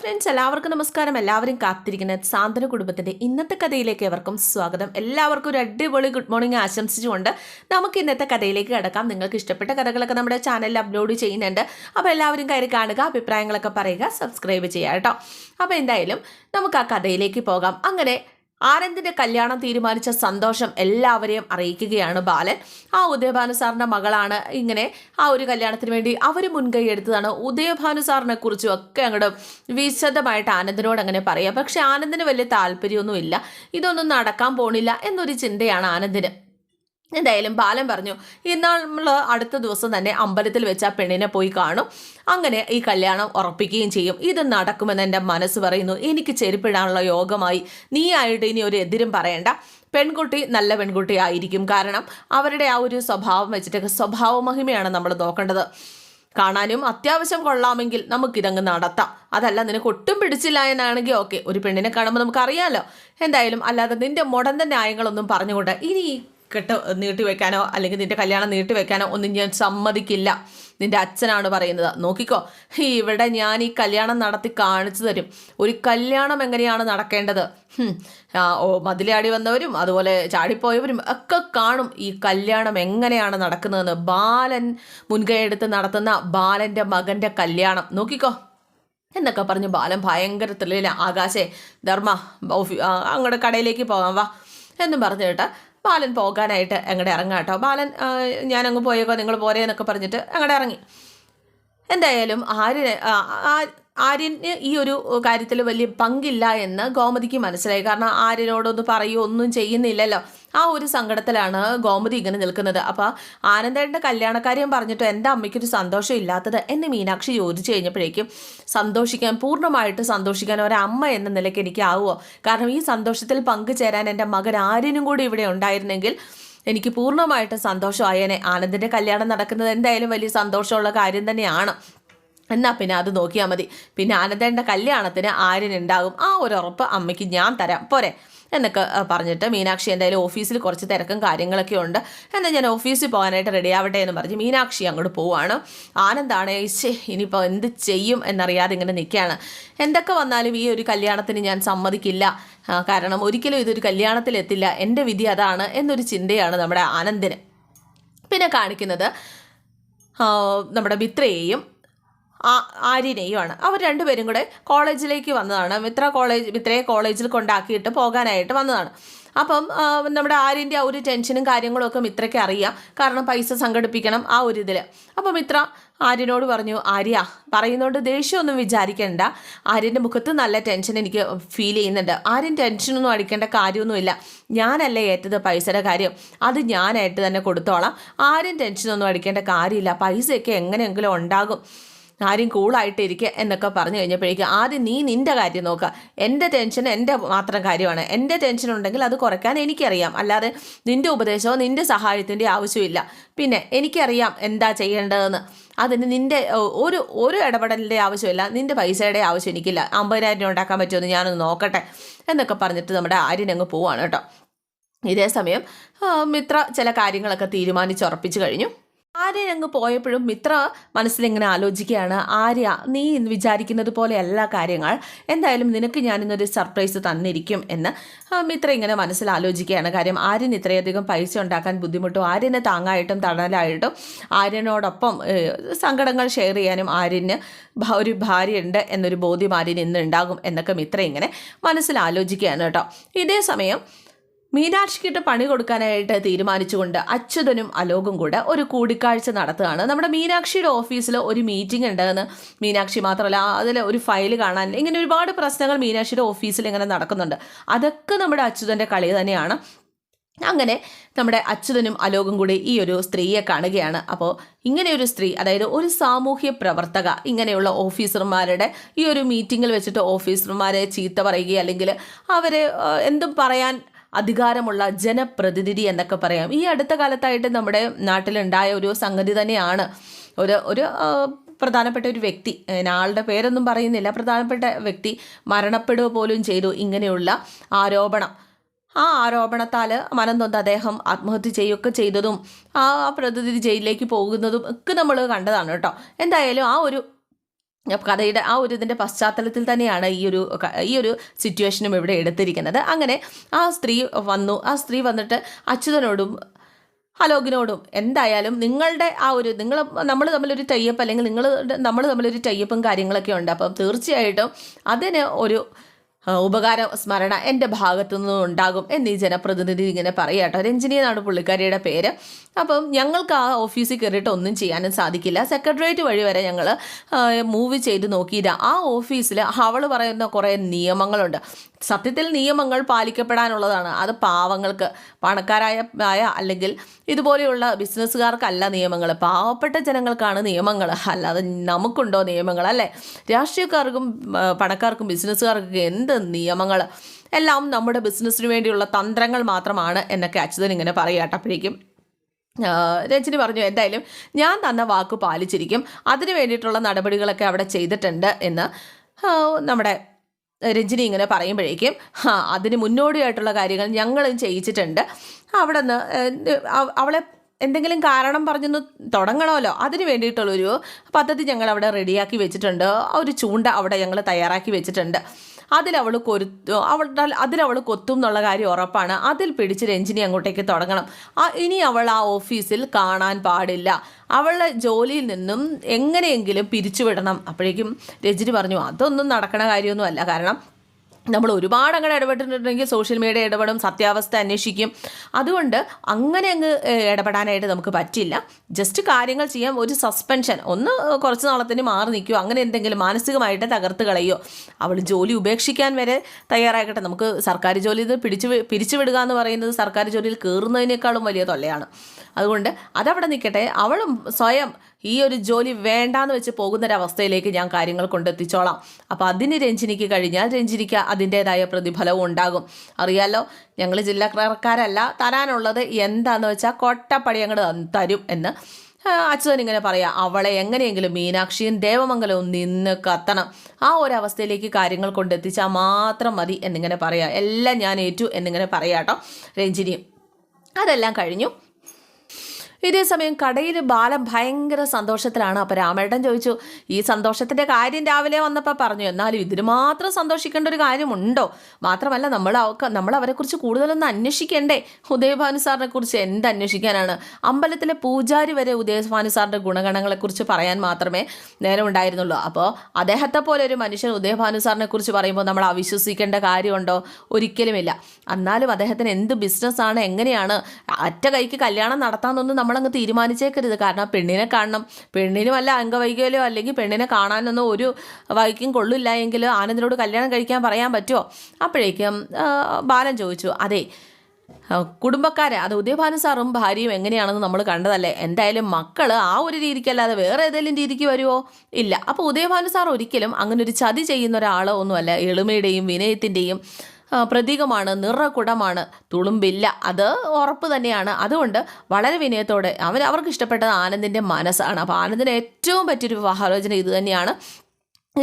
Friends എല്ലാവർക്കും നമസ്കാരം. എല്ലാവരും കാത്തിരിക്കുന്ന സാന്ത്വന കുടുംബത്തിന്റെ ഇന്നത്തെ കഥയിലേക്ക് എവർക്കും സ്വാഗതം. എല്ലാവർക്കും ഒരു അടിപൊളി ഗുഡ് മോർണിംഗ് ആശംസിച്ചുകൊണ്ട് നമുക്ക് ഇന്നത്തെ കഥയിലേക്ക് കിടക്കാം. നിങ്ങൾക്ക് ഇഷ്ടപ്പെട്ട കഥകളൊക്കെ നമ്മുടെ ചാനലിൽ അപ്ലോഡ് ചെയ്യുന്നുണ്ട്. അപ്പോൾ എല്ലാവരും കയറി കാണുക അഭിപ്രായങ്ങളൊക്കെ പറയുക സബ്സ്ക്രൈബ് ചെയ്യുക കേട്ടോ. അപ്പോൾ എന്തായാലും നമുക്ക് ആ കഥയിലേക്ക് പോകാം. അങ്ങനെ ആനന്ദിന്റെ കല്യാണം തീരുമാനിച്ച സന്തോഷം എല്ലാവരെയും അറിയിക്കുകയാണ് ബാലൻ. ആ ഉദയഭാനു സാറിന്റെ മകളാണ് ഇങ്ങനെ ആ ഒരു കല്യാണത്തിന് വേണ്ടി അവർ മുൻകൈ എടുത്തതാണ്. ഉദയഭാനു സാറിനെ കുറിച്ചും ഒക്കെ അങ്ങോട്ട് വിശദമായിട്ട് ആനന്ദിനോട് അങ്ങനെ പറയാം. പക്ഷെ ആനന്ദിന് വലിയ താല്പര്യമൊന്നുമില്ല. ഇതൊന്നും നടക്കാൻ പോണില്ല എന്നൊരു ചിന്തയാണ് ആനന്ദിന്. എന്തായാലും ബാലൻ പറഞ്ഞു ഇന്നാൾ നമ്മൾ അടുത്ത ദിവസം തന്നെ അമ്പലത്തിൽ വെച്ച് ആ പെണ്ണിനെ പോയി കാണും. അങ്ങനെ ഈ കല്യാണം ഉറപ്പിക്കുകയും ചെയ്യും. ഇത് നടക്കുമെന്ന് എന്റെ മനസ്സ് പറയുന്നു. എനിക്ക് ചെരുപ്പിടാനുള്ള യോഗമായി. നീ ആയിട്ട് ഇനി ഒരു എതിരും പറയണ്ട. പെൺകുട്ടി നല്ല പെൺകുട്ടി ആയിരിക്കും. കാരണം അവരുടെ ആ ഒരു സ്വഭാവം വെച്ചിട്ടൊക്കെ സ്വഭാവ മഹിമയാണ് നമ്മൾ നോക്കേണ്ടത്. കാണാനും അത്യാവശ്യം കൊള്ളാമെങ്കിൽ നമുക്കിതങ്ങ് നടത്താം. അതല്ല നിനക്ക് ഒട്ടും പിടിച്ചില്ല എന്നാണെങ്കിൽ ഓക്കെ. ഒരു പെണ്ണിനെ കാണുമ്പോൾ നമുക്കറിയാമല്ലോ എന്തായാലും അല്ലാതെ നിന്റെ മുടന്ത ന്യായങ്ങളൊന്നും പറഞ്ഞുകൊണ്ട് ഇനി കെട്ട് നീട്ടി വെക്കാനോ അല്ലെങ്കിൽ നിന്റെ കല്യാണം നീട്ടി വെക്കാനോ ഒന്നും ഞാൻ സമ്മതിക്കില്ല. നിന്റെ അച്ഛനാണ് പറയുന്നത്. നോക്കിക്കോ ഇവിടെ ഞാൻ ഈ കല്യാണം നടത്തി കാണിച്ചു തരും. ഒരു കല്യാണം എങ്ങനെയാണ് നടക്കേണ്ടത്? ഓ മതിലാടി വന്നവരും അതുപോലെ ചാടിപ്പോയവരും ഒക്കെ കാണും ഈ കല്യാണം എങ്ങനെയാണ് നടക്കുന്നതെന്ന്. ബാലൻ മുൻകൈയെടുത്ത് നടത്തുന്ന ബാലന്റെ മകന്റെ കല്യാണം. നോക്കിക്കോ എന്നൊക്കെ പറഞ്ഞ് ബാലൻ ഭയങ്കര ത്രില്ലില്ല ആകാശേ ധർമ്മ അങ്ങോട്ട് കടയിലേക്ക് പോകാം വാ എന്നും പറഞ്ഞു കേട്ടാ ബാലൻ പോകാനായിട്ട് അങ്ങോട്ട് ഇറങ്ങാം കേട്ടോ. ബാലൻ ഞാനങ്ങ് പോയേക്കോ നിങ്ങൾ പോരേ എന്നൊക്കെ പറഞ്ഞിട്ട് അങ്ങോട്ട് ഇറങ്ങി. എന്തായാലും ആര്യ ആര്യന് ഈ ഒരു കാര്യത്തിൽ വലിയ പങ്കില്ല എന്ന് ഗോമതിക്ക് മനസ്സിലായി. കാരണം ആര്യനോടൊന്ന് പറയുകയോ ഒന്നും ചെയ്യുന്നില്ലല്ലോ. ആ ഒരു സങ്കടത്തിലാണ് ഗോമതി ഇങ്ങനെ നിൽക്കുന്നത്. അപ്പോൾ ആനന്ദേട്ടന്റെ കല്യാണക്കാര്യം പറഞ്ഞിട്ട് എന്റെ അമ്മയ്ക്കൊരു സന്തോഷം ഇല്ലാത്തത് എന്ന് മീനാക്ഷി ചോദിച്ചു കഴിഞ്ഞപ്പോഴേക്കും സന്തോഷിക്കാൻ പൂർണമായിട്ട് സന്തോഷിക്കാൻ ഒരമ്മ എന്ന നിലയ്ക്ക് എനിക്കാവുമോ കാരണം ഈ സന്തോഷത്തിൽ പങ്കുചേരാൻ എന്റെ മകൻ ആരിനും കൂടി ഇവിടെ ഉണ്ടായിരുന്നെങ്കിൽ എനിക്ക് പൂർണമായിട്ട് സന്തോഷമായേനെ. ആനന്ദിന്റെ കല്യാണം നടക്കുന്നത് എന്തായാലും വലിയ സന്തോഷമുള്ള കാര്യം തന്നെയാണ്. എന്നാൽ പിന്നെ അത് നോക്കിയാൽ മതി. പിന്നെ ആനന്ദേന്റെ കല്യാണത്തിന് ആര്യനുണ്ടാകും ആ ഒരു ഉറപ്പ് അമ്മയ്ക്ക് ഞാൻ തരാം. പോരെ. എന്നൊക്കെ പറഞ്ഞിട്ട് മീനാക്ഷി എന്തായാലും ഓഫീസിൽ കുറച്ച് തിരക്കും കാര്യങ്ങളൊക്കെ ഉണ്ട്. എന്നാൽ ഞാൻ ഓഫീസിൽ പോകാനായിട്ട് റെഡി ആവട്ടെ എന്ന് പറഞ്ഞ് മീനാക്ഷി അങ്ങോട്ട് പോവാണ്. ആനന്ദാണ് ഇനിയിപ്പോൾ എന്ത് ചെയ്യും എന്നറിയാതെ ഇങ്ങനെ നിൽക്കുകയാണ്. എന്തൊക്കെ വന്നാലും ഈ ഒരു കല്യാണത്തിന് ഞാൻ സമ്മതിക്കില്ല. കാരണം ഒരിക്കലും ഇതൊരു കല്യാണത്തിലെത്തില്ല എന്റെ വിധി അതാണ് എന്നൊരു ചിന്തയാണ് നമ്മുടെ ആനന്ദിന്. പിന്നെ കാണിക്കുന്നത് നമ്മുടെ മിത്രയെയും ആര്യനെയുമാണ് അവർ രണ്ടുപേരും കൂടെ കോളേജിലേക്ക് വന്നതാണ്. മിത്ര കോളേജ് മിത്രയെ കോളേജിൽ കൊണ്ടാക്കിയിട്ട് പോകാനായിട്ട് വന്നതാണ്. അപ്പം നമ്മുടെ ആര്യന്റെ ആ ഒരു ടെൻഷനും കാര്യങ്ങളും ഒക്കെ മിത്രയ്ക്ക് അറിയാം. കാരണം പൈസ സംഘടിപ്പിക്കണം ആ ഒരു ഇതിൽ അപ്പം മിത്ര ആര്യനോട് പറഞ്ഞു ആര്യ പറയുന്നതുകൊണ്ട് ദേഷ്യമൊന്നും വിചാരിക്കേണ്ട. ആര്യന്റെ മുഖത്ത് നല്ല ടെൻഷൻ എനിക്ക് ഫീൽ ചെയ്യുന്നുണ്ട്. ആര്യൻ ടെൻഷനൊന്നും അടിക്കേണ്ട കാര്യമൊന്നുമില്ല. ഞാനല്ലേ ഏറ്റത് പൈസയുടെ കാര്യം. അത് ഞാനായിട്ട് തന്നെ കൊടുത്തോളാം. ആരും ടെൻഷനൊന്നും അടിക്കേണ്ട കാര്യമില്ല. പൈസയൊക്കെ എങ്ങനെയെങ്കിലും ഉണ്ടാകും. ആരും കൂളായിട്ട് ഇരിക്കുക എന്നൊക്കെ പറഞ്ഞു കഴിഞ്ഞപ്പോഴേക്കും ആദ്യം നീ നിന്റെ കാര്യം നോക്കുക എന്റെ ടെൻഷൻ എന്റെ മാത്രം കാര്യമാണ്. എന്റെ ടെൻഷൻ ഉണ്ടെങ്കിൽ അത് കുറയ്ക്കാൻ എനിക്കറിയാം. അല്ലാതെ നിന്റെ ഉപദേശമോ നിന്റെ സഹായത്തിന്റെ ആവശ്യമില്ല പിന്നെ എനിക്കറിയാം എന്താ ചെയ്യേണ്ടതെന്ന്. അതിന് നിന്റെ ഒരു ഒരു ഇടപെടലിന്റെ ആവശ്യമില്ല. നിന്റെ പൈസയുടെ ആവശ്യം എനിക്കില്ല. അമ്പതിനായിരം രൂപ ഉണ്ടാക്കാൻ പറ്റുമെന്ന് ഞാനൊന്ന് നോക്കട്ടെ എന്നൊക്കെ പറഞ്ഞിട്ട് നമ്മുടെ ആര്യൻ അങ്ങ് പോവാണ് കേട്ടോ. ഇതേ സമയം ആ, മിത്ര ചില കാര്യങ്ങളൊക്കെ തീരുമാനിച്ചുറപ്പിച്ചു കഴിഞ്ഞു. ആര്യൻ അങ്ങ് പോയപ്പോഴും മിത്ര മനസ്സിലിങ്ങനെ ആലോചിക്കുകയാണ്. ആര്യ നീ വിചാരിക്കുന്നത് പോലെയല്ല കാര്യങ്ങൾ എന്തായാലും നിനക്ക് ഞാനിന്നൊരു സർപ്രൈസ് തന്നിരിക്കും എന്ന്. മിത്ര ഇങ്ങനെ മനസ്സിൽ ആലോചിക്കുകയാണ്. കാര്യം ആര്യൻ ഇത്രയധികം പൈസ ഉണ്ടാക്കാൻ ബുദ്ധിമുട്ടും ആര്യനെ താങ്ങായിട്ടും തണലായിട്ടും ആര്യനോടൊപ്പം സങ്കടങ്ങൾ ഷെയർ ചെയ്യാനും ആര്യന് ഒരു ഭാര്യയുണ്ട് എന്നൊരു ബോധ്യം ആര്യൻ ഇന്ന് ഉണ്ടാകും എന്നൊക്കെ മിത്ര ഇങ്ങനെ മനസ്സിൽ ആലോചിക്കുകയാണ് കേട്ടോ. ഇതേ സമയം മീനാക്ഷിക്കിട്ട് പണി കൊടുക്കാനായിട്ട് തീരുമാനിച്ചുകൊണ്ട് അച്യുതനും അലോകും കൂടെ ഒരു കൂടിക്കാഴ്ച നടത്തുകയാണ്. നമ്മുടെ മീനാക്ഷിയുടെ ഓഫീസിൽ ഒരു മീറ്റിംഗ് ഉണ്ടെന്ന് മീനാക്ഷി മാത്രമല്ല അതിൽ ഒരു ഫയൽ കാണാൻ ഇങ്ങനെ ഒരുപാട് പ്രശ്നങ്ങൾ മീനാക്ഷിയുടെ ഓഫീസിൽ ഇങ്ങനെ നടക്കുന്നുണ്ട്. അതൊക്കെ നമ്മുടെ അച്യുതന്റെ കളി തന്നെയാണ്. അങ്ങനെ നമ്മുടെ അച്യുതനും അലോകും കൂടി ഈ ഒരു സ്ത്രീയെ കാണുകയാണ്. അപ്പോൾ ഇങ്ങനെ ഒരു സ്ത്രീ അതായത് ഒരു സാമൂഹ്യ പ്രവർത്തക ഇങ്ങനെയുള്ള ഓഫീസർമാരുടെ ഈ ഒരു മീറ്റിങ്ങിൽ വെച്ചിട്ട് ഓഫീസർമാരെ ചീത്ത പറയുകയോ അല്ലെങ്കിൽ അവരെ എന്തും പറയാൻ അധികാരമുള്ള ജനപ്രതിനിധി എന്നൊക്കെ പറയാം. ഈ അടുത്ത കാലത്തായിട്ട് നമ്മുടെ നാട്ടിലുണ്ടായ ഒരു സംഗതി തന്നെയാണ്. ഒരു ഒരു പ്രധാനപ്പെട്ട ഒരു വ്യക്തി ആളുടെ പേരൊന്നും പറയുന്നില്ല. പ്രധാനപ്പെട്ട വ്യക്തി മരണപ്പെടുക പോലും ചെയ്തു. ഇങ്ങനെയുള്ള ആരോപണം. ആ ആരോപണത്താൽ മനം തൊന്ന് അദ്ദേഹം ആത്മഹത്യ ചെയ്യുകയൊക്കെ ചെയ്തതും ആ പ്രതിനിധി ജയിലിലേക്ക് പോകുന്നതും ഒക്കെ നമ്മൾ കണ്ടതാണ് കേട്ടോ. എന്തായാലും ആ ഒരു കഥയുടെ ആ ഒരു ഇതിന്റെ പശ്ചാത്തലത്തിൽ തന്നെയാണ് ഈ ഒരു ഈ ഒരു സിറ്റുവേഷനും ഇവിടെ എടുത്തിരിക്കുന്നത്. അങ്ങനെ ആ സ്ത്രീ വന്നു. ആ സ്ത്രീ വന്നിട്ട് അച്യുതനോടും അലോകിനോടും എന്തായാലും നിങ്ങളുടെ ആ ഒരു നിങ്ങൾ നമ്മൾ തമ്മിലൊരു ടൈപ്പ് അല്ലെങ്കിൽ നിങ്ങൾ നമ്മൾ തമ്മിലൊരു ടൈപ്പും കാര്യങ്ങളൊക്കെ ഉണ്ട്. അപ്പം തീർച്ചയായിട്ടും അതിന് ഒരു ഉപകാര സ്മരണ എന്റെ ഭാഗത്തു നിന്നും ഉണ്ടാകും എന്നീ ജനപ്രതിനിധി ഇങ്ങനെ പറയാട്ടോ രഞ്ജിനി എന്നാണ് പുള്ളിക്കാരിയുടെ പേര്. അപ്പം ഞങ്ങൾക്ക് ആ ഓഫീസിൽ കയറിയിട്ട് ഒന്നും ചെയ്യാനും സാധിക്കില്ല. സെക്രട്ടേറിയറ്റ് വഴി വരെ ഞങ്ങൾ മൂവ് ചെയ്ത് നോക്കിയില്ല. ആ ഓഫീസിൽ അവൾ പറയുന്ന കുറേ നിയമങ്ങളുണ്ട്. സത്യത്തിൽ നിയമങ്ങൾ പാലിക്കപ്പെടാനുള്ളതാണ്. അത് പാവങ്ങൾക്ക് പണക്കാരായ ആയ അല്ലെങ്കിൽ ഇതുപോലെയുള്ള ബിസിനസ്സുകാർക്കല്ല നിയമങ്ങൾ പാവപ്പെട്ട ജനങ്ങൾക്കാണ് നിയമങ്ങൾ അല്ലാതെ നമുക്കുണ്ടോ നിയമങ്ങൾ അല്ലേ? രാഷ്ട്രീയക്കാർക്കും പണക്കാർക്കും ബിസിനസ്സുകാർക്കും എന്ത് നിയമങ്ങൾ എല്ലാം നമ്മുടെ ബിസിനസ്സിന് വേണ്ടിയുള്ള തന്ത്രങ്ങൾ മാത്രമാണ് എന്നൊക്കെ അച്യുതൻ ഇങ്ങനെ പറയാട്ടപ്പോഴേക്കും രഞ്ജിനി പറഞ്ഞു എന്തായാലും ഞാൻ തന്ന വാക്ക് പാലിച്ചിരിക്കും. അതിന് വേണ്ടിയിട്ടുള്ള നടപടികളൊക്കെ അവിടെ ചെയ്തിട്ടുണ്ട് എന്ന്. നമ്മുടെ രഞ്ജിനി ഇങ്ങനെ പറയുമ്പോഴേക്കും ആ അതിന് മുന്നോടിയായിട്ടുള്ള കാര്യങ്ങൾ ഞങ്ങളും ചെയ്യിച്ചിട്ടുണ്ട്. അവിടെ നിന്ന് അവളെ എന്തെങ്കിലും കാരണം പറഞ്ഞൊന്ന് തുടങ്ങണമല്ലോ. അതിന് വേണ്ടിയിട്ടുള്ളൊരു പദ്ധതി ഞങ്ങൾ അവിടെ റെഡിയാക്കി വെച്ചിട്ടുണ്ട്. ഒരു ചൂണ്ട അവിടെ ഞങ്ങൾ തയ്യാറാക്കി വെച്ചിട്ടുണ്ട്. അതിലവൾ കൊരു അവളുടെ അതിലവൾ കൊത്തും എന്നുള്ള കാര്യം ഉറപ്പാണ്. അതിൽ പിടിച്ച് രഞ്ജിനി അങ്ങോട്ടേക്ക് തുടങ്ങണം. ഇനി അവൾ ആ ഓഫീസിൽ കാണാൻ പാടില്ല. അവളെ ജോലിയിൽ നിന്നും എങ്ങനെയെങ്കിലും പിരിച്ചുവിടണം. അപ്പോഴേക്കും രഞ്ജിനി പറഞ്ഞു അതൊന്നും നടക്കണ കാര്യമൊന്നുമല്ല. കാരണം നമ്മൾ ഒരുപാട് അങ്ങനെ ഇടപെട്ടിട്ടുണ്ടെങ്കിൽ സോഷ്യൽ മീഡിയ ഇടപെടും സത്യാവസ്ഥ അന്വേഷിക്കും. അതുകൊണ്ട് അങ്ങനെ അങ്ങ് ഇടപെടാനായിട്ട് നമുക്ക് പറ്റില്ല. ജസ്റ്റ് കാര്യങ്ങൾ ചെയ്യാം. ഒരു സസ്പെൻഷൻ ഒന്ന് കുറച്ച് നാളത്തിന് മാറി നിൽക്കുമോ അങ്ങനെ എന്തെങ്കിലും മാനസികമായിട്ട് തകർത്ത് കളയോ അവൾ ജോലി ഉപേക്ഷിക്കാൻ വരെ തയ്യാറാക്കട്ടെ നമുക്ക് സർക്കാർ ജോലി ഇത് പിടിച്ചു പിരിച്ചു പിരിച്ചുവിടുക എന്ന് പറയുന്നത് സർക്കാർ ജോലിയിൽ കയറുന്നതിനേക്കാളും വലിയ തൊല്ലയാണ്. അതുകൊണ്ട് അതവിടെ നിൽക്കട്ടെ. അവളും സ്വയം ഈ ഒരു ജോലി വേണ്ടാന്ന് വെച്ച് പോകുന്നൊരവസ്ഥയിലേക്ക് ഞാൻ കാര്യങ്ങൾ കൊണ്ടെത്തിച്ചോളാം. അപ്പോൾ അതിന് രഞ്ജിനിക്ക് കഴിഞ്ഞാൽ രഞ്ജിനിക്ക് അതിന്റേതായ പ്രതിഫലവും ഉണ്ടാകും. അറിയാലോ ഞങ്ങൾ ജില്ലാ ക്ലർക്കാരല്ല തരാനുള്ളത് എന്താന്ന് വെച്ചാൽ കൊട്ടപ്പടി അങ്ങോട്ട് തരും എന്ന് അച്ഛൻ ഇങ്ങനെ പറയാം. അവളെ എങ്ങനെയെങ്കിലും മീനാക്ഷിയും ദേവമംഗലവും നിന്ന് കത്തണം. ആ ഒരു അവസ്ഥയിലേക്ക് കാര്യങ്ങൾ കൊണ്ടെത്തിച്ചാൽ മാത്രം മതി എന്നിങ്ങനെ പറയാം. എല്ലാം ഞാൻ ഏറ്റു എന്നിങ്ങനെ പറയാട്ടോ. രഞ്ജിനിയും അതെല്ലാം കഴിഞ്ഞു. ഇതേ സമയം കടയിൽ ബാലൻ ഭയങ്കര സന്തോഷത്തിലാണ്. അപ്പോൾ രാമേട്ടൻ ചോദിച്ചു ഈ സന്തോഷത്തിന്റെ കാര്യം രാവിലെ വന്നപ്പോൾ പറഞ്ഞു. എന്നാലും ഇതിന് മാത്രം സന്തോഷിക്കേണ്ട ഒരു കാര്യമുണ്ടോ? മാത്രമല്ല നമ്മൾ നമ്മൾ അവരെക്കുറിച്ച് കൂടുതലൊന്നും അന്വേഷിക്കണ്ടേ? ഉദയഭാനു സാറിനെ കുറിച്ച് എന്ത് അന്വേഷിക്കാനാണ്? അമ്പലത്തിലെ പൂജാരി വരെ ഉദയഭാനു സാറിന്റെ ഗുണഗണങ്ങളെക്കുറിച്ച് പറയാൻ മാത്രമേ നേരം ഉണ്ടായിരുന്നുള്ളൂ. അപ്പോൾ അദ്ദേഹത്തെ പോലെ ഒരു മനുഷ്യൻ ഉദയഭാനു സാറിനെ കുറിച്ച് പറയുമ്പോൾ നമ്മൾ അവിശ്വസിക്കേണ്ട കാര്യമുണ്ടോ? ഒരിക്കലുമില്ല. എന്നാലും അദ്ദേഹത്തിന് എന്ത് ബിസിനസ്സാണ് എങ്ങനെയാണ്? അറ്റ കൈക്ക് കല്യാണം നടത്താമെന്നൊന്നും നമ്മളങ്ങ് തീരുമാനിച്ചേക്കരുത്. കാരണം പെണ്ണിനെ കാണണം. പെണ്ണിനും അല്ല അംഗവൈകല്യോ അല്ലെങ്കിൽ പെണ്ണിനെ കാണാനൊന്നും ഒരു വൈക്കും കൊള്ളില്ല എങ്കിൽ ആനന്ദിനോട് കല്യാണം കഴിക്കാൻ പറയാൻ പറ്റുമോ അപ്പോഴേക്കും ബാലൻ ചോദിച്ചു അതെ കുടുംബക്കാരെ അത് ഉദയഭാനു സാറും ഭാര്യയും എങ്ങനെയാണെന്ന് നമ്മൾ കണ്ടതല്ലേ? എന്തായാലും മക്കൾ ആ ഒരു രീതിക്കല്ലാതെ വേറെ ഏതെങ്കിലും രീതിക്ക് വരുമോ ഇല്ല. അപ്പോൾ ഉദയഭാനു സാർ ഒരിക്കലും അങ്ങനെ ഒരു ചതി ചെയ്യുന്ന ഒരാൾ ഒന്നുമല്ല. എളിമയുടെയും വിനയത്തിന്റെയും പ്രതീകമാണ് നിറകുടമാണ് തുളുമ്പില്ല. അത് ഉറപ്പ് തന്നെയാണ്. അതുകൊണ്ട് വളരെ വിനയത്തോടെ അവൻ അവർക്ക് ഇഷ്ടപ്പെട്ടത് ആനന്ദിന്റെ മനസ്സാണ്. അപ്പോൾ ആനന്ദിന് ഏറ്റവും പറ്റിയൊരു വിവാഹാലോചന ഇത് തന്നെയാണ്.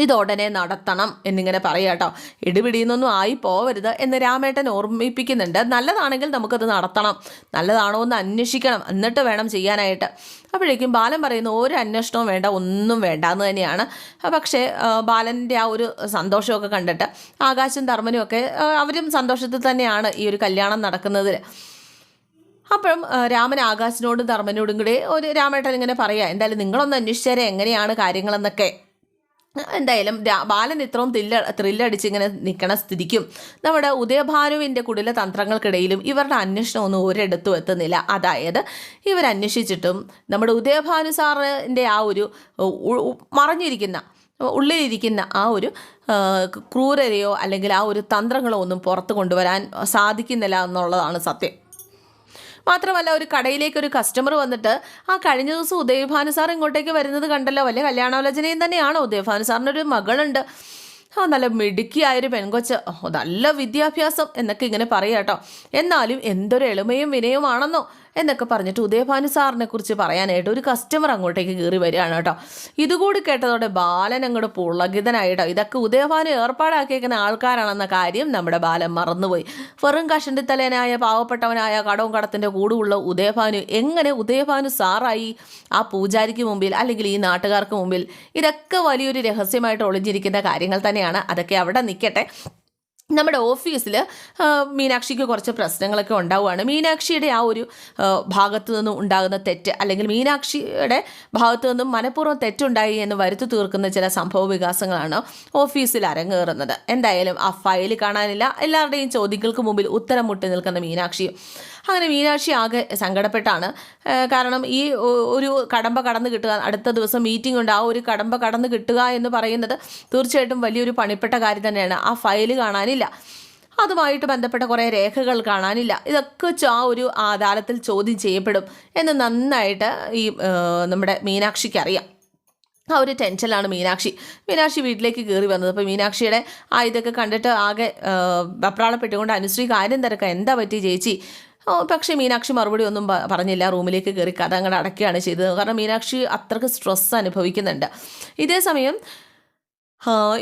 ഇത് ഉടനെ നടത്തണം എന്നിങ്ങനെ പറയാട്ടോ ഇടിപിടിയെന്നൊന്നും ആയി പോവരുത് എന്ന് രാമേട്ടൻ ഓർമ്മിപ്പിക്കുന്നുണ്ട്. നല്ലതാണെങ്കിൽ നമുക്കത് നടത്തണം. നല്ലതാണോ എന്ന് അന്വേഷിക്കണം. എന്നിട്ട് വേണം ചെയ്യാനായിട്ട്. അപ്പോഴേക്കും ബാലൻ പറയുന്നു ഒരു അന്വേഷണവും വേണ്ട ഒന്നും വേണ്ട എന്ന് തന്നെയാണ്. പക്ഷേ ബാലന്റെ ആ ഒരു സന്തോഷമൊക്കെ കണ്ടിട്ട് ആകാശും ധർമ്മനും ഒക്കെ അവരും സന്തോഷത്തിൽ തന്നെയാണ് ഈ ഒരു കല്യാണം നടക്കുന്നതിൽ അപ്പോഴും രാമൻ ആകാശിനോടും ധർമ്മനോടും കൂടി ഒരു രാമേട്ടൻ ഇങ്ങനെ പറയുക എന്തായാലും നിങ്ങളൊന്ന് അന്വേഷിച്ചേരെ എങ്ങനെയാണ് കാര്യങ്ങളെന്നൊക്കെ. എന്തായാലും ബാലൻ ഇത്രയും തില്ല ത്രില്ലടിച്ച് ഇങ്ങനെ നിൽക്കണ സ്ഥിതിക്കും. നമ്മുടെ ഉദയഭാനുവിന്റെ കുടില തന്ത്രങ്ങൾക്കിടയിലും ഇവരുടെ അന്വേഷണം ഒന്നും ഒരിടത്തും എത്തുന്നില്ല. അതായത് ഇവരന്വേഷിച്ചിട്ടും നമ്മുടെ ഉദയഭാനു സാറിന്റെ ആ ഒരു മറഞ്ഞിരിക്കുന്ന ഉള്ളിലിരിക്കുന്ന ആ ഒരു ക്രൂരതയോ അല്ലെങ്കിൽ ആ ഒരു തന്ത്രങ്ങളോ ഒന്നും പുറത്തു കൊണ്ടുവരാൻ സാധിക്കുന്നില്ല എന്നുള്ളതാണ് സത്യം. മാത്രമല്ല ഒരു കടയിലേക്ക് ഒരു കസ്റ്റമർ വന്നിട്ട് ആ കഴിഞ്ഞ ദിവസം ഉദയഭാനു സാർ ഇങ്ങോട്ടേക്ക് വരുന്നത് കണ്ടല്ലോ വലിയ കല്യാണാലോചനയും തന്നെയാണോ? ഉദയഭാനു സാറിനൊരു മകളുണ്ട്. ആ നല്ല മിടുക്കിയായൊരു പെൺകൊച്ച്. നല്ല വിദ്യാഭ്യാസം എന്നൊക്കെ ഇങ്ങനെ പറയാട്ടോ എന്നാലും എന്തൊരു എളിമയും വിനയവുമാണെന്നോ എന്നൊക്കെ പറഞ്ഞിട്ട് ഉദയഭാനു സാറിനെ കുറിച്ച് പറയാനായിട്ട് ഒരു കസ്റ്റമർ അങ്ങോട്ടേക്ക് കയറി വരികയാണ് കേട്ടോ. ഇതുകൂടി കേട്ടതോടെ ബാലൻ അങ്ങോട്ട് പുളകിതനായിട്ടോ. ഇതൊക്കെ ഉദയഭാനു ഏർപ്പാടാക്കിയേക്കുന്ന ആൾക്കാരാണെന്ന കാര്യം നമ്മുടെ ബാലൻ മറന്നുപോയി. വെറും കഷണ്ടി തലേനായ പാവപ്പെട്ടവനായ കടവും കടത്തിന്റെ കൂടുള്ള ഉദയഭാനു എങ്ങനെ ഉദയഭാനു സാറായി ആ പൂജാരിക്ക് മുമ്പിൽ അല്ലെങ്കിൽ ഈ നാട്ടുകാർക്ക് മുമ്പിൽ? ഇതൊക്കെ വലിയൊരു രഹസ്യമായിട്ട് ഒളിഞ്ഞിരിക്കുന്ന കാര്യങ്ങൾ തന്നെയാണ്. അതൊക്കെ അവിടെ നിൽക്കട്ടെ. നമ്മുടെ ഓഫീസിൽ മീനാക്ഷിക്ക് കുറച്ച് പ്രശ്നങ്ങളൊക്കെ ഉണ്ടാവുകയാണ്. മീനാക്ഷിയുടെ ആ ഒരു ഭാഗത്തു നിന്നും ഉണ്ടാകുന്ന തെറ്റ് അല്ലെങ്കിൽ മീനാക്ഷിയുടെ ഭാഗത്തു നിന്നും മനഃപൂർവം തെറ്റുണ്ടായി എന്ന് വരുത്തി തീർക്കുന്ന ചില സംഭവ വികാസങ്ങളാണ് ഓഫീസിൽ അരങ്ങേറുന്നത്. എന്തായാലും ആ ഫയൽ കാണാനില്ല. എല്ലാവരുടെയും ചോദ്യങ്ങൾക്ക് മുമ്പിൽ ഉത്തരം മുട്ടി നിൽക്കുന്ന മീനാക്ഷി അങ്ങനെ മീനാക്ഷി ആകെ സങ്കടപ്പെട്ടാണ്. കാരണം ഈ ഒരു കടമ്പ കടന്നു കിട്ടുക അടുത്ത ദിവസം മീറ്റിംഗ് ഉണ്ട്. ആ ഒരു കടമ്പ കടന്നു കിട്ടുക എന്ന് പറയുന്നത് തീർച്ചയായിട്ടും വലിയൊരു പണിപ്പെട്ട കാര്യം തന്നെയാണ്. ആ ഫയൽ കാണാനില്ല. അതുമായിട്ട് ബന്ധപ്പെട്ട കുറേ രേഖകൾ കാണാനില്ല. ഇതൊക്കെ ആ ഒരു അദാലത്തിൽ ചോദ്യം ചെയ്യപ്പെടും എന്ന് നന്നായിട്ട് ഈ നമ്മുടെ മീനാക്ഷിക്ക് അറിയാം. ആ ഒരു ടെൻഷനിലാണ് മീനാക്ഷി. മീനാക്ഷി വീട്ടിലേക്ക് കയറി വന്നത്. അപ്പോൾ മീനാക്ഷിയുടെ ആ ഇതൊക്കെ കണ്ടിട്ട് ആകെ വെപ്രാളപ്പെട്ടുകൊണ്ട് അനുശ്രീ കാര്യം തിരക്കാം. എന്താ പറ്റി ചേച്ചി? പക്ഷേ മീനാക്ഷി മറുപടി ഒന്നും പറഞ്ഞില്ല. റൂമിലേക്ക് കയറി കഥ അങ്ങോട്ട് അടക്കുകയാണ് ചെയ്തത്. കാരണം മീനാക്ഷി അത്രയ്ക്ക് സ്ട്രെസ് അനുഭവിക്കുന്നുണ്ട്. ഇതേ സമയം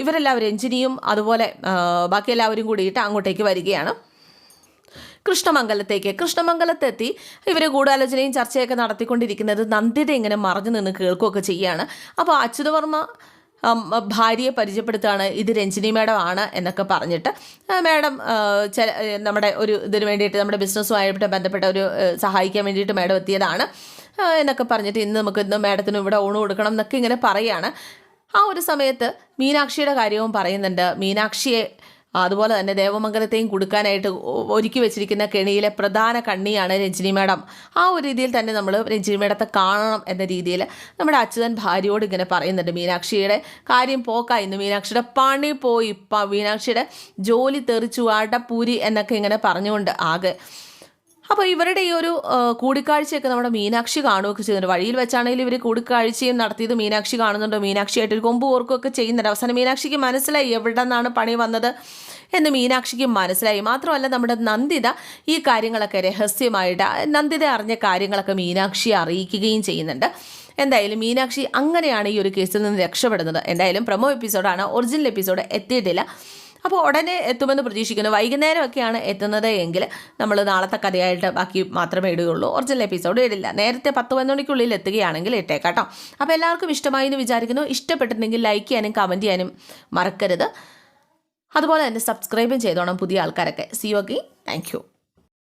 ഇവരെല്ലാവരും രഞ്ജിനിയും അതുപോലെ ബാക്കി എല്ലാവരും കൂടിയിട്ട് അങ്ങോട്ടേക്ക് വരികയാണ്. കൃഷ്ണമംഗലത്തേക്ക്. കൃഷ്ണമംഗലത്തെത്തി ഇവർ ഗൂഢാലോചനയും ചർച്ചയൊക്കെ നടത്തിക്കൊണ്ടിരിക്കുന്നത് നന്ദിത ഇങ്ങനെ മറഞ്ഞു നിന്ന് കേൾക്കുകയൊക്കെ ചെയ്യുകയാണ് അപ്പോൾ അച്യുതവർമ്മ ഭാര്യയെ പരിചയപ്പെടുത്തുകയാണ് ഇത് രഞ്ജിനി മാഡം ആണ് എന്നൊക്കെ പറഞ്ഞിട്ട് മാഡം ചില നമ്മുടെ ഒരു ഇതിന് വേണ്ടിയിട്ട് നമ്മുടെ ബിസിനസ്സുമായിട്ട് ബന്ധപ്പെട്ട ഒരു സഹായിക്കാൻ വേണ്ടിയിട്ട് മാഡം എത്തിയതാണ് എന്നൊക്കെ പറഞ്ഞിട്ട് ഇന്ന് നമുക്ക് ഇന്ന് മാഡത്തിന് ഇവിടെ ഊണ് കൊടുക്കണം എന്നൊക്കെ ഇങ്ങനെ പറയുകയാണ്. ആ ഒരു സമയത്ത് മീനാക്ഷിയുടെ കാര്യവും പറയുന്നുണ്ട്. മീനാക്ഷിയെ അതുപോലെ തന്നെ ദേവമംഗലത്തെയും കൊടുക്കാനായിട്ട് ഒരുക്കി വെച്ചിരിക്കുന്ന കെണിയിലെ പ്രധാന കണ്ണിയാണ് രഞ്ജിനി മേഡം. ആ ഒരു രീതിയിൽ തന്നെ നമ്മൾ രഞ്ജിനി മേഡത്തെ കാണണം എന്ന രീതിയിൽ നമ്മുടെ അച്യുതൻ ഭാര്യയോട് ഇങ്ങനെ പറയുന്നുണ്ട്. മീനാക്ഷിയുടെ കാര്യം പോക്കായിരുന്നു മീനാക്ഷിയുടെ പണി പോയി മീനാക്ഷിയുടെ ജോലി തെറിച്ചു അടപ്പൂരി എന്നൊക്കെ ഇങ്ങനെ പറഞ്ഞുകൊണ്ട് ആകെ അപ്പോൾ ഇവരുടെ ഈ ഒരു കൂടിക്കാഴ്ചയൊക്കെ നമ്മുടെ മീനാക്ഷി കാണുകയൊക്കെ ചെയ്യുന്നുണ്ട്. വഴിയിൽ വെച്ചാണെങ്കിലും ഇവർ കൂടിക്കാഴ്ചയും നടത്തിയത് മീനാക്ഷി കാണുന്നുണ്ട്. മീനാക്ഷിയായിട്ട് ഒരു കൊമ്പ് ഓർക്കുകയൊക്കെ ചെയ്യുന്നുണ്ട്. അവസാനം മീനാക്ഷിക്ക് മനസ്സിലായി എവിടെ നിന്നാണ് പണി വന്നത് എന്ന് മീനാക്ഷിക്ക് മനസ്സിലായി. മാത്രമല്ല നമ്മുടെ നന്ദിത ഈ കാര്യങ്ങളൊക്കെ രഹസ്യമായിട്ട് നന്ദിത അറിഞ്ഞ കാര്യങ്ങളൊക്കെ മീനാക്ഷിയെ അറിയിക്കുകയും ചെയ്യുന്നുണ്ട്. എന്തായാലും മീനാക്ഷി അങ്ങനെയാണ് ഈ ഒരു കേസിൽ നിന്ന് രക്ഷപ്പെടുന്നത്. എന്തായാലും പ്രൊമോ എപ്പിസോഡാണ്. ഒറിജിനൽ എപ്പിസോഡ് എത്തിയിട്ടില്ല. അപ്പോൾ ഉടനെ എത്തുമെന്ന് പ്രതീക്ഷിക്കുന്നു. വൈകുന്നേരമൊക്കെയാണ് എത്തുന്നത് എങ്കിൽ നമ്മൾ നാളത്തെ കഥയായിട്ട് ബാക്കി മാത്രമേ ഇടുകയുള്ളൂ. ഒറിജിനൽ എപ്പിസോഡ് ഇടില്ല. നേരത്തെ പത്ത് പതിനൊണിക്കുള്ളിൽ എത്തുകയാണെങ്കിൽ ഇട്ടേക്കാട്ടോ അപ്പോൾ എല്ലാവർക്കും ഇഷ്ടമായി എന്ന് വിചാരിക്കുന്നു. ഇഷ്ടപ്പെട്ടിട്ടുണ്ടെങ്കിൽ ലൈക്ക് ചെയ്യാനും കമന്റ് ചെയ്യാനും മറക്കരുത്. അതുപോലെ തന്നെ സബ്സ്ക്രൈബും ചെയ്തോണം പുതിയ ആൾക്കാരൊക്കെ. C okay thank